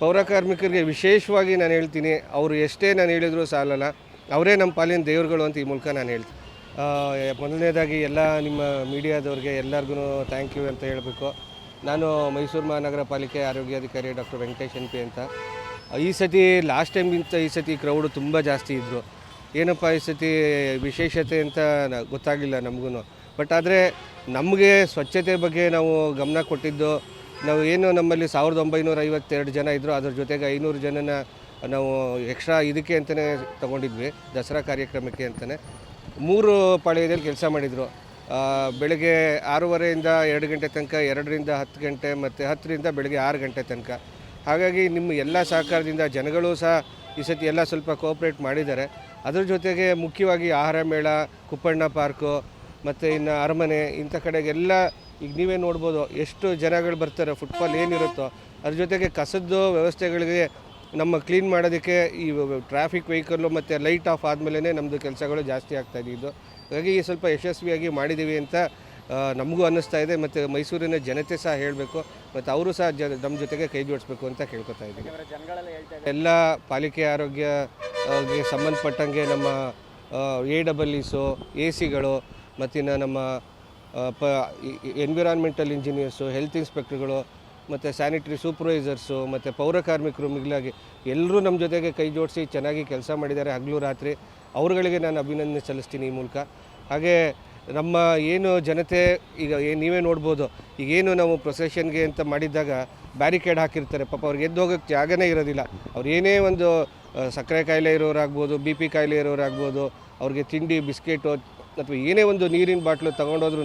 ಪೌರ ಕಾರ್ಮಿಕರಿಗೆ ವಿಶೇಷವಾಗಿ ನಾನು ಹೇಳ್ತೀನಿ, ಅವರು ಎಷ್ಟೇ ನಾನು ಹೇಳಿದರೂ ಸಾಲಲ್ಲ, ಅವರೇ ನಮ್ಮ ಪಾಲಿನ ದೇವರುಗಳು ಅಂತ ಈ ಮೂಲಕ ನಾನು ಹೇಳ್ತೀನಿ. ಮೊದಲನೇದಾಗಿ ಎಲ್ಲ ನಿಮ್ಮ ಮೀಡಿಯಾದವ್ರಿಗೆ ಎಲ್ಲರಿಗೂ ಥ್ಯಾಂಕ್ ಯು ಅಂತ ಹೇಳಬೇಕು. ನಾನು ಮೈಸೂರು ಮಹಾನಗರ ಪಾಲಿಕೆ ಆರೋಗ್ಯಾಧಿಕಾರಿ ಡಾಕ್ಟರ್ ವೆಂಕಟೇಶ್ ಎನ್ ಪಿ ಅಂತ. ಈ ಸತಿ ಲಾಸ್ಟ್ ಟೈಮ್ಗಿಂತ ಈ ಸತಿ ಕ್ರೌಡು ತುಂಬ ಜಾಸ್ತಿ ಇದ್ದರು ಏನಪ್ಪ ಈ ಸತಿ ವಿಶೇಷತೆ ಅಂತ ಗೊತ್ತಾಗಲಿಲ್ಲ ನಮಗೂ ಬಟ್ ಆದರೆ ನಮಗೆ ಸ್ವಚ್ಛತೆ ಬಗ್ಗೆ ನಾವು ಗಮನ ಕೊಟ್ಟಿದ್ದು ನಾವು ಏನು ನಮ್ಮಲ್ಲಿ ಸಾವಿರದ ಒಂಬೈನೂರ ಐವತ್ತೆರಡು ಜನ ಇದ್ದರು ಅದ್ರ ಜೊತೆಗೆ ಐನೂರು ಜನನ ನಾವು ಎಕ್ಸ್ಟ್ರಾ ಇದಕ್ಕೆ ಅಂತಲೇ ತೊಗೊಂಡಿದ್ವಿ, ದಸರಾ ಕಾರ್ಯಕ್ರಮಕ್ಕೆ ಅಂತಲೇ. ಮೂರು ಪಾಳ್ಯದಲ್ಲಿ ಕೆಲಸ ಮಾಡಿದರು. ಬೆಳಗ್ಗೆ ಆರೂವರೆಯಿಂದ ಎರಡು ಗಂಟೆ ತನಕ, ಎರಡರಿಂದ ಹತ್ತು ಗಂಟೆ ಮತ್ತು ಹತ್ತರಿಂದ ಬೆಳಗ್ಗೆ ಆರು ಗಂಟೆ ತನಕ. ಹಾಗಾಗಿ ನಿಮ್ಮ ಎಲ್ಲ ಸಹಕಾರದಿಂದ ಜನಗಳು ಸಹ ಈ ಸತಿ ಎಲ್ಲ ಸ್ವಲ್ಪ ಕೋಆಪ್ರೇಟ್ ಮಾಡಿದ್ದಾರೆ. ಅದ್ರ ಜೊತೆಗೆ ಮುಖ್ಯವಾಗಿ ಆಹಾರ ಮೇಳ, ಕುಪ್ಪಣ್ಣ ಪಾರ್ಕು ಮತ್ತು ಇನ್ನು ಅರಮನೆ ಇಂಥ ಕಡೆಗೆಲ್ಲ ಈಗ ನೀವೇ ನೋಡ್ಬೋದು ಎಷ್ಟು ಜನಗಳು ಬರ್ತಾರೆ ಫುಟ್ಬಾಲ್ ಏನಿರುತ್ತೋ ಅದ್ರ ಜೊತೆಗೆ ಕಸದ್ದು ವ್ಯವಸ್ಥೆಗಳಿಗೆ ನಮ್ಮ ಕ್ಲೀನ್ ಮಾಡೋದಕ್ಕೆ ಈ ಟ್ರಾಫಿಕ್ ವೆಹಿಕಲ್ಲು ಮತ್ತು ಲೈಟ್ ಆಫ್ ಆದಮೇಲೆ ನಮ್ಮದು ಕೆಲಸಗಳು ಜಾಸ್ತಿ ಆಗ್ತಾ ಇದ್ದಿದ್ದು ಹಾಗಾಗಿ ಈ ಸ್ವಲ್ಪ ಯಶಸ್ವಿಯಾಗಿ ಮಾಡಿದ್ದೀವಿ ಅಂತ ನಮಗೂ ಅನ್ನಿಸ್ತಾ ಇದೆ ಮತ್ತು ಮೈಸೂರಿನ ಜನತೆ ಸಹ ಹೇಳಬೇಕು ಮತ್ತು ಅವರು ಸಹ ಜ ನಮ್ಮ ಜೊತೆಗೆ ಕೈ ಜೋಡಿಸ್ಬೇಕು ಅಂತ ಕೇಳ್ಕೊತಾ ಇದ್ದೀವಿ ಎಲ್ಲ ಪಾಲಿಕೆ ಆರೋಗ್ಯ ಆ, ಗೆ ಸಂಬಂಧಪಟ್ಟಂಗೆ ನಮ್ಮ ಎ ಡಬಲ್ ಇಸು ಎ ಸಿಗಳು ಮತ್ತಿನ್ನು ನಮ್ಮ ಪ ಎನ್ವಿರಾನ್ಮೆಂಟಲ್ ಇಂಜಿನಿಯರ್ಸು ಹೆಲ್ತ್ ಇನ್ಸ್ಪೆಕ್ಟ್ರ್ಗಳು ಮತ್ತು ಸ್ಯಾನಿಟರಿ ಸೂಪರ್ವೈಸರ್ಸು ಮತ್ತು ಪೌರ ಕಾರ್ಮಿಕರು ಮಿಗಿಲಾಗಿ ಎಲ್ಲರೂ ನಮ್ಮ ಜೊತೆಗೆ ಕೈ ಜೋಡಿಸಿ ಚೆನ್ನಾಗಿ ಕೆಲಸ ಮಾಡಿದ್ದಾರೆ ಹಗಲು ರಾತ್ರಿ. ಅವರುಗಳಿಗೆ ನಾನು ಅಭಿನಂದನೆ ಸಲ್ಲಿಸ್ತೀನಿ ಈ ಮೂಲಕ. ಹಾಗೇ ನಮ್ಮ ಏನು ಜನತೆ, ಈಗ ಏನು ನೀವೇ ನೋಡ್ಬೋದು ಈಗೇನು ನಾವು ಪ್ರೊಸೆಷನ್ಗೆ ಅಂತ ಮಾಡಿದ್ದಾಗ ಬ್ಯಾರಿಕೇಡ್ ಹಾಕಿರ್ತಾರೆ. ಪಾಪ ಅವ್ರಿಗೆ ಎದ್ದು ಹೋಗೋಕ್ಕೆ ಜಾಗನೇ ಇರೋದಿಲ್ಲ. ಅವ್ರು ಏನೇ ಒಂದು ಸಕ್ಕರೆ ಕಾಯಿಲೆ ಇರೋರಾಗ್ಬೋದು ಬಿ ಪಿ ಕಾಯಿಲೆ ಇರೋರಾಗ್ಬೋದು ಅವ್ರಿಗೆ ತಿಂಡಿ, ಬಿಸ್ಕೆಟು ಅಥವಾ ಏನೇ ಒಂದು ನೀರಿನ ಬಾಟ್ಲು ತೊಗೊಂಡೋದ್ರೂ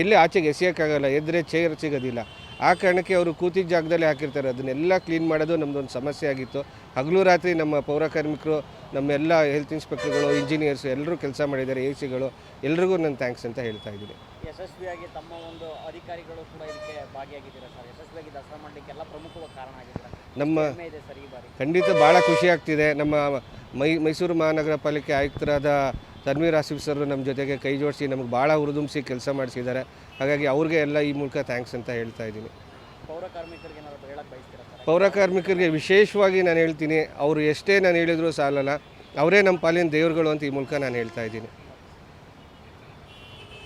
ಎಲ್ಲಿ ಆಚೆಗೆ ಎಸೆಯೋಕ್ಕಾಗಲ್ಲ ಎದ್ರೆ ಚೇರ್ ಸಿಗೋದಿಲ್ಲ. ಆ ಕಾರಣಕ್ಕೆ ಅವರು ಕೂತಿದ್ದ ಜಾಗದಲ್ಲಿ ಹಾಕಿರ್ತಾರೆ. ಅದನ್ನೆಲ್ಲ ಕ್ಲೀನ್ ಮಾಡೋದು ನಮ್ಮದೊಂದು ಸಮಸ್ಯೆ ಆಗಿತ್ತು. ಹಗಲು ರಾತ್ರಿ ನಮ್ಮ ಪೌರ ಕಾರ್ಮಿಕರು ನಮ್ಮೆಲ್ಲ ಹೆಲ್ತ್ ಇನ್ಸ್ಪೆಕ್ಟರ್ಗಳು ಇಂಜಿನಿಯರ್ಸ್ ಎಲ್ಲರೂ ಕೆಲಸ ಮಾಡಿದ್ದಾರೆ ಎ ಸಿಗಳು. ಎಲ್ರಿಗೂ ನಾನು ಥ್ಯಾಂಕ್ಸ್ ಅಂತ ಹೇಳ್ತಾ ಇದ್ದೀನಿ. ಯಶಸ್ವಿಯಾಗಿ ತಮ್ಮ ಒಂದು ಅಧಿಕಾರಿಗಳು ಕೂಡ ಇದಕ್ಕೆ ಭಾಗಿಯಾಗಿದ್ದೀರಾ ಸರ್? ಯಶಸ್ವಿಯಾಗಿ ದಸರಾ ಮಾಡಲಿಕ್ಕೆ ಎಲ್ಲ ಪ್ರಮುಖ ಕಾರಣ ಆಗಿದ್ದೀರಾ? ನಮ್ಮ ಖಂಡಿತ ಭಾಳ ಖುಷಿ ಆಗ್ತಿದೆ. ನಮ್ಮ ಮೈ ಮೈಸೂರು ಮಹಾನಗರ ಪಾಲಿಕೆ ಆಯುಕ್ತರಾದ ತನ್ವೀರ್ ಆಸಿಫ್ ಸರ್ ನಮ್ಮ ಜೊತೆಗೆ ಕೈ ಜೋಡಿಸಿ ನಮಗೆ ಭಾಳ ಹುರಿದುಂಬಿಸಿ ಕೆಲಸ ಮಾಡಿಸಿದ್ದಾರೆ. ಹಾಗಾಗಿ ಅವ್ರಿಗೆ ಎಲ್ಲ ಈ ಮೂಲಕ ಥ್ಯಾಂಕ್ಸ್ ಅಂತ ಹೇಳ್ತಾ ಇದ್ದೀನಿ. ಪೌರ ಕಾರ್ಮಿಕರಿಗೆ ವಿಶೇಷವಾಗಿ ನಾನು ಹೇಳ್ತೀನಿ ಅವರು ಎಷ್ಟೇ ನಾನು ಹೇಳಿದರೂ ಸಾಲಲ್ಲ ಅವರೇ ನಮ್ಮ ಪಾಲಿನ ದೇವರುಗಳು ಅಂತ ಈ ಮೂಲಕ ನಾನು ಹೇಳ್ತಾ ಇದ್ದೀನಿ.